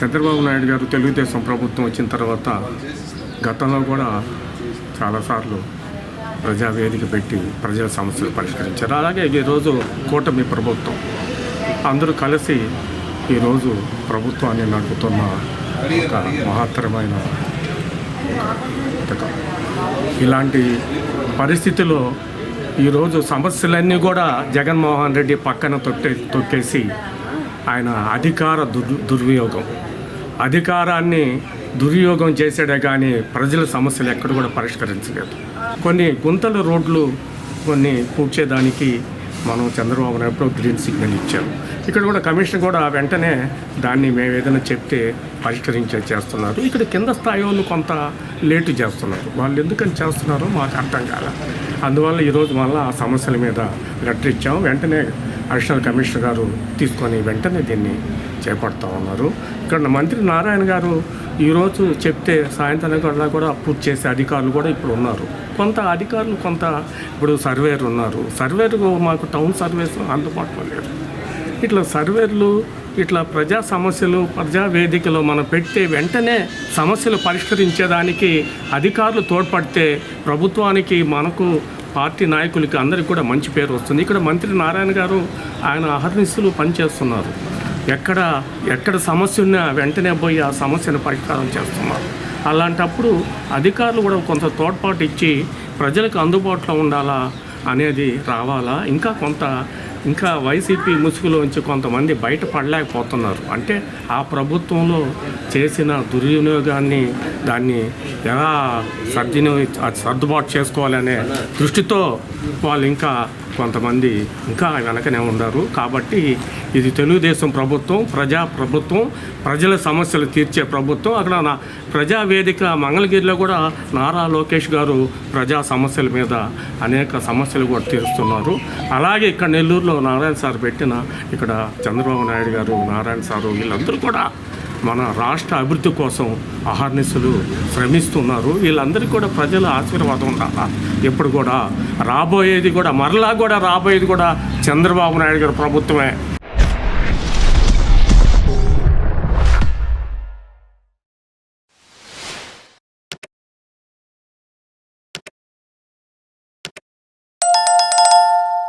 చంద్రబాబు నాయుడు గారు తెలుగుదేశం ప్రభుత్వం వచ్చిన తర్వాత గతంలో కూడా చాలాసార్లు ప్రజావేదిక పెట్టి ప్రజల సమస్యలు పరిష్కరించారు. అలాగే ఈరోజు కూటమి ప్రభుత్వం. అందరూ కలిసి ఈరోజు ప్రభుత్వాన్ని నడుపుతున్న ఒక మహత్తరమైన పథకం. ఇలాంటి పరిస్థితిలో ఈరోజు సమస్యలన్నీ కూడా జగన్మోహన్ రెడ్డి పక్కన తొట్టే తొక్కేసి ఆయన అధికార దుర్ దుర్వినియోగం అధికారాన్ని దుర్యోగం చేసాడే కానీ ప్రజల సమస్యలు ఎక్కడ కూడా పరిష్కరించలేదు. కొన్ని గుంతల రోడ్లు కొన్ని పూడ్చేదానికి మనం చంద్రబాబు నాయుడు గ్రీన్ సిగ్నల్ ఇచ్చాము ఇక్కడ కూడా కమిషన్ కూడా వెంటనే దాన్ని మేము ఏదైనా చెప్తే పరిష్కరించే చేస్తున్నారు. ఇక్కడ కింద స్థాయి వాళ్ళు కొంత లేటు చేస్తున్నారు. వాళ్ళు ఎందుకని చేస్తున్నారో మాకు అర్థం కాలేదు అందువల్ల ఈరోజు మళ్ళీ ఆ సమస్యల మీద లెటర్ ఇచ్చాము. వెంటనే అడిషనల్ కమిషనర్ గారు తీసుకొని వెంటనే దీన్ని చేపడతా ఉన్నారు. ఇక్కడ మంత్రి నారాయణ గారు ఈరోజు చెప్తే సాయంత్రం కల్లా కూడా పూర్తి చేసే అధికారులు కూడా ఇప్పుడు ఉన్నారు. కొంత అధికారులు కొంత ఇప్పుడు సర్వేరు ఉన్నారు. సర్వేరు మాకు టౌన్ సర్వేస్ అందుబాటులో లేరు ఇట్లా సర్వేర్లు ఇట్లా ప్రజా సమస్యలు ప్రజా వేదికలో మనం పెడితే వెంటనే సమస్యలు పరిష్కరించేదానికి అధికారులు తోడ్పడితే ప్రభుత్వానికి మనకు పార్టీ నాయకులకి అందరికీ కూడా మంచి పేరు వస్తుంది. ఇక్కడ మంత్రి నారాయణ గారు ఆయన అహర్నిశలు పనిచేస్తున్నారు. ఎక్కడ ఎక్కడ సమస్య ఉన్నా వెంటనే పోయి ఆ సమస్యను పరిష్కారం చేస్తున్నారు. అలాంటప్పుడు అధికారులు కూడా కొంత తోడ్పాటు ఇచ్చి ప్రజలకు అందుబాటులో ఉండాలా అనేది రావాలా? ఇంకా కొంత ఇంకా వైసీపీ ముసుగులోంచి కొంతమంది బయటపడలేకపోతున్నారు. అంటే ఆ ప్రభుత్వంలో చేసిన దుర్వినియోగాన్ని దాన్ని ఎలా సర్దిని సర్దుబాటు చేసుకోవాలనే దృష్టితో వాళ్ళు ఇంకా కొంతమంది ఇంకా వెనకనే ఉన్నారు కాబట్టి ఇది తెలుగుదేశం ప్రభుత్వం ప్రజా ప్రభుత్వం ప్రజల సమస్యలు తీర్చే ప్రభుత్వం. అక్కడ నా ప్రజావేదిక మంగళగిరిలో కూడా నారా లోకేష్ గారు ప్రజా సమస్యల మీద అనేక సమస్యలు కూడా తీరుస్తున్నారు. అలాగే ఇక్కడ నెల్లూరులో నారాయణ సార్ పెట్టిన ఇక్కడ చంద్రబాబు నాయుడు గారు నారాయణ సారు వీళ్ళందరూ కూడా మన రాష్ట్ర అభివృద్ధి కోసం అహర్నిశలు శ్రమిస్తున్నారు. వీళ్ళందరికీ కూడా ప్రజల ఆశీర్వాదం ఉండాలా? ఎప్పుడు కూడా రాబోయేది కూడా మరలా కూడా రాబోయేది కూడా చంద్రబాబు నాయుడు గారి ప్రభుత్వమే.